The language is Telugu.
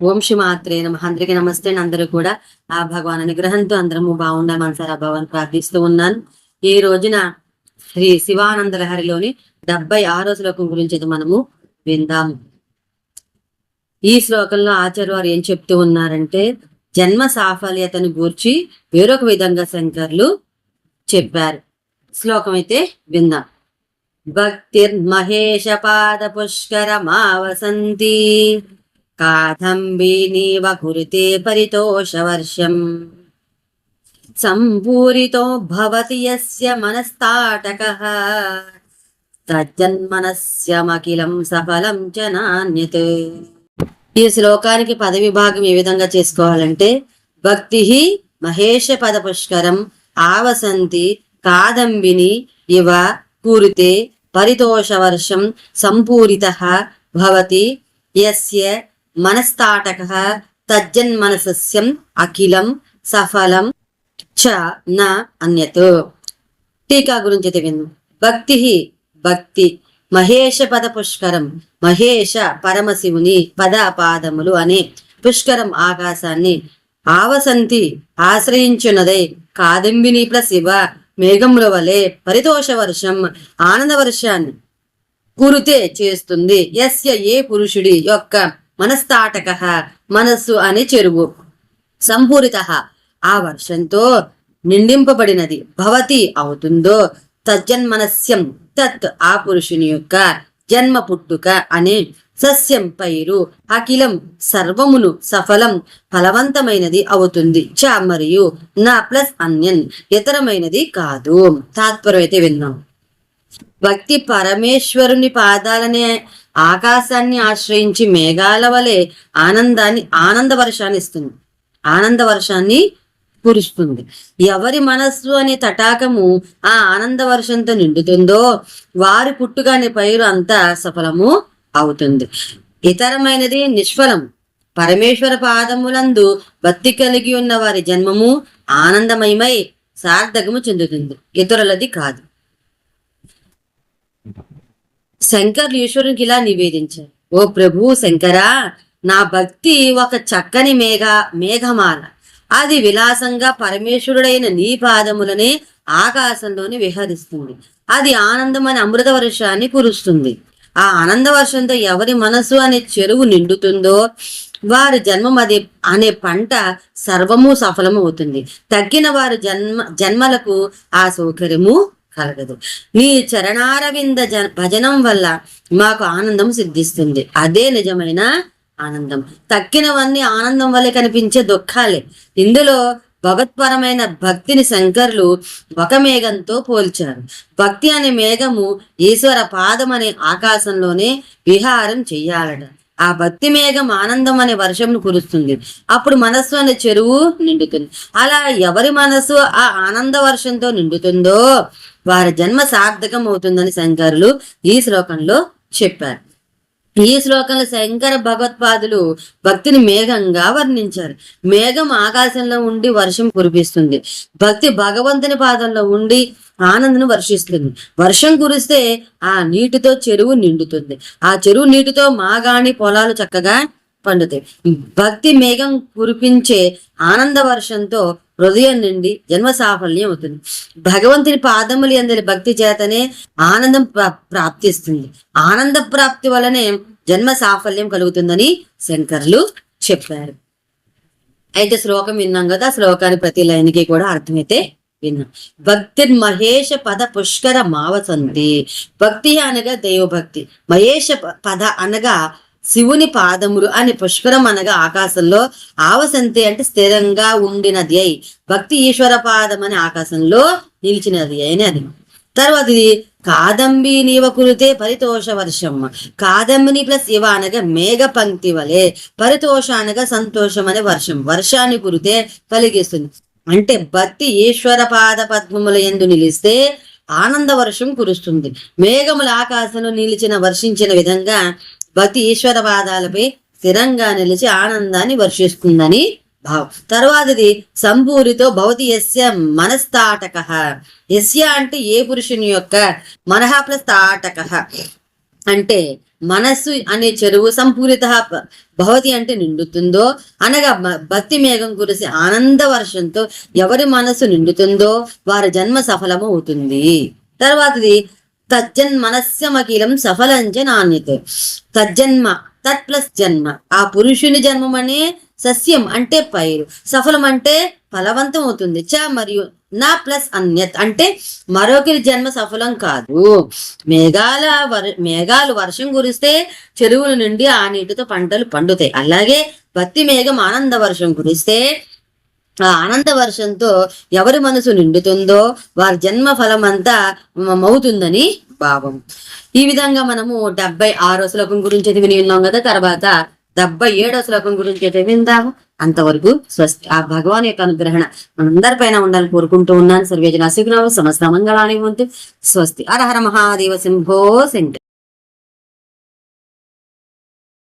ఓం మాత్రే నమ. అందరికీ నమస్తే అండి. అందరూ కూడా ఆ భగవాన్ అనుగ్రహంతో అందరము బాగుండాలి మనసారా భగవాన్ ప్రార్థిస్తూ ఉన్నాను. ఈ రోజున శ్రీ శివానంద లహరిలోని డెబ్బై ఆరో శ్లోకం గురించి మనము విందాము. ఈ శ్లోకంలో ఆచార్య వారు ఏం చెప్తూ ఉన్నారంటే జన్మ సాఫల్యతను గూర్చి వేరొక విధంగా శంకర్లు చెప్పారు. శ్లోకం అయితే విందాం. భక్తిర్మహేష పాద పుష్కరమావసంతి కాదంబీనీవ కురుతే పరితోషవర్షం సంపూరితో భవతి యస్య మనస్తాటకః తజ్జన్మనస్యమఖిలం సఫలం చ నాణ్యత్ ఈ శ్లోకానికి పద విభాగం ఏ విధంగా చేసుకోవాలంటే భక్తి మహేష పద పుష్కరం ఆవసంతి కాదంబిని ఇవ కూరితే పరితోషవర్షం సంపూరిత భవతి యస్య మనస్తాటక తజ్జన్మనసస్యం అఖిలం సఫలం చ న అన్యత్. టీకా గురించి తెగింది. భక్తి భక్తి మహేష పద పుష్కరం మహేష పరమశివుని పద పాదములు అనే పుష్కరం ఆకాశాన్ని ఆవసంతి ఆశ్రయించున్నదే కాదంబిని ప్రశివ మేఘముల వలె పరితోష వర్షం ఆనంద వర్షాన్ని కురుతే చేస్తుంది. యస్య ఏ పురుషుడి యొక్క మనస్తాటక మనస్సు అనే చెరువు. సంపూరిత ఆ వర్షంతో నిండింపబడినది. భవతి అవుతుందో? తజ్జన్మనస్యం తత్ ఆ పురుషుని యొక్క జన్మ పుట్టుక అనే సస్యం పైరు అఖిలం సర్వమును సఫలం ఫలవంతమైనది అవుతుంది. చ మరియు నా ప్లస్ అన్యన్ ఇతరమైనది కాదు. తాత్పర్యం అయితే విన్నాం. భక్తి పరమేశ్వరుని పాదాలనే ఆకాశాన్ని ఆశ్రయించి మేఘాల వలె ఆనందాన్ని ఆనంద వర్షాన్ని ఇస్తుంది. ఆనంద వర్షాన్ని కురుస్తుంది. ఎవరి మనస్సు అనే తటాకము ఆ ఆనంద వర్షంతో నిండుతుందో వారి పుట్టుగానే పైరు అంతా సఫలము అవుతుంది. ఇతరమైనది నిష్ఫలం పరమేశ్వర పాదములందు భక్తి కలిగి ఉన్న వారి జన్మము ఆనందమయమై సార్థకము చెందుతుంది. ఇతరులది కాదు. శంకర్లు ఈశ్వరునికి ఇలా నివేదించారు. ఓ ప్రభు శంకరా నా భక్తి ఒక చక్కని మేఘ మేఘమాల. అది విలాసంగా పరమేశ్వరుడైన నీ పాదములనే ఆకాశంలోని విహరిస్తుంది. అది ఆనందమని అమృత వర్షాన్ని కురుస్తుంది. ఆ ఆనంద వర్షంతో ఎవరి మనసు అనే చెరువు నిండుతుందో వారి జన్మం అది అనే పంట సర్వము సఫలము అవుతుంది తగ్గిన వారి జన్మ జన్మలకు ఆ సౌకర్యము కలగదు. నీ చరణారవింద జ భజనం వల్ల మాకు ఆనందం సిద్ధిస్తుంది. అదే నిజమైన ఆనందం. తక్కినవన్నీ ఆనందం వల్లే కనిపించే దుఃఖాలే. ఇందులో భగవత్పరమైన భక్తిని శంకర్లు ఒక మేఘంతో పోల్చారు. భక్తి అనే మేఘము ఈశ్వర పాదం అనే ఆకాశంలోనే విహారం చెయ్యాలట. ఆ భక్తి మేఘం ఆనందం అనే వర్షంను కురుస్తుంది. అప్పుడు మనస్సు అనే చెరువు నిండుతుంది. అలా ఎవరి మనస్సు ఆ ఆనంద వర్షంతో నిండుతుందో వారి జన్మ సార్థకం అవుతుందని శంకరులు ఈ శ్లోకంలో చెప్పారు. ఈ శ్లోకంలో శంకర భగవత్పాదులు భక్తిని మేఘంగా వర్ణించారు. మేఘం ఆకాశంలో ఉండి వర్షం కురిపిస్తుంది. భక్తి భగవంతుని పాదంలో ఉండి ఆనందను వర్షిస్తుంది. వర్షం కురిస్తే ఆ నీటితో చెరువు నిండుతుంది. ఆ చెరువు నీటితో మాగాణి పొలాలు చక్కగా పండుతాయి. భక్తి మేఘం కురిపించే ఆనంద వర్షంతో హృదయం నుండి జన్మ సాఫల్యం అవుతుంది. భగవంతుని పాదములు అందరి భక్తి చేతనే ఆనందం ప్రా- ప్రాప్తిస్తుంది. ఆనంద ప్రాప్తి వలనే జన్మ సాఫల్యం కలుగుతుందని శంకర్లు చెప్పారు. అయితే శ్లోకం విన్నాం కదా శ్లోకాన్ని ప్రతి లైన్కి కూడా అర్థమైతే విన్నాం భక్తి మహేష పద పుష్కర మావసంతి. భక్తి అనగా దైవభక్తి. మహేష పద అనగా శివుని పాదములు అని పుష్కరం అనగా ఆకాశంలో ఆవసంతి అంటే స్థిరంగా ఉండినది అయి భక్తి ఈశ్వర పాదం అని ఆకాశంలో నిలిచినది అయిన అది. తర్వాత ఇది కాదంబి నీవ కురితే పరితోష వర్షం. కాదంబిని ప్లస్ ఇవ అనగా మేఘ పంక్తి వలె పరితోష అనగా సంతోషం అనే వర్షం. వర్షాన్ని కురితే కలిగిస్తుంది. అంటే భక్తి ఈశ్వర పాద పద్మముల ఎందు నిలిస్తే ఆనంద వర్షం కురుస్తుంది. మేఘముల ఆకాశంలో నిలిచిన వర్షించిన విధంగా భక్తి ఈశ్వర పాదాలపై స్థిరంగా నిలిచి ఆనందాన్ని వర్షిస్తుందని భావం. తర్వాతది సంపూరితో భవతి యస్య మనస్తాటక. యస్య అంటే ఏ పురుషుని యొక్క మనహ ప్లస్ తాటక అంటే మనస్సు అనే చెరువు సంపూరిత భవతి అంటే నిండుతుందో అనగా భక్తి మేఘం కురిసి ఆనంద వర్షంతో ఎవరి మనస్సు నిండుతుందో వారి జన్మ సఫలము అవుతుంది తర్వాతది తజ్జన్ తజ్జన్మనస్యమఖిలం సఫలంచ నాణ్యత. తజ్జన్మ తత్ ప్లస్ జన్మ. ఆ పురుషుని జన్మం అనే సస్యం అంటే పైరు. సఫలం అంటే ఫలవంతం అవుతుంది చ మరియు నా ప్లస్ అన్యత్. అంటే మరొకరి జన్మ సఫలం కాదు. మేఘాల మేఘాలు వర్షం కురిస్తే చెరువుల నుండి ఆ నీటితో పంటలు పండుతాయి. అలాగే పత్తి మేఘం ఆనంద వర్షం కురిస్తే ఆ ఆనంద వర్షంతో ఎవరి మనసు నిండుతుందో వారి జన్మ ఫలం అంతా మవుతుందని భావం. ఈ విధంగా మనము డెబ్బై ఆరో శ్లోకం గురించి అయితే విని ఉన్నాం కదా తర్వాత డెబ్బై ఏడో శ్లోకం గురించి అయితే విందాము. అంతవరకు స్వస్తి ఆ భగవాన్ యొక్క అనుగ్రహణ మనందరిపైన ఉండాలని కోరుకుంటూ ఉన్నాను. సర్వేజన సుఖనామ సమస్త మంగళాన్ని ఉంది స్వస్తి. అరహర మహాదేవ సింహో శంకర్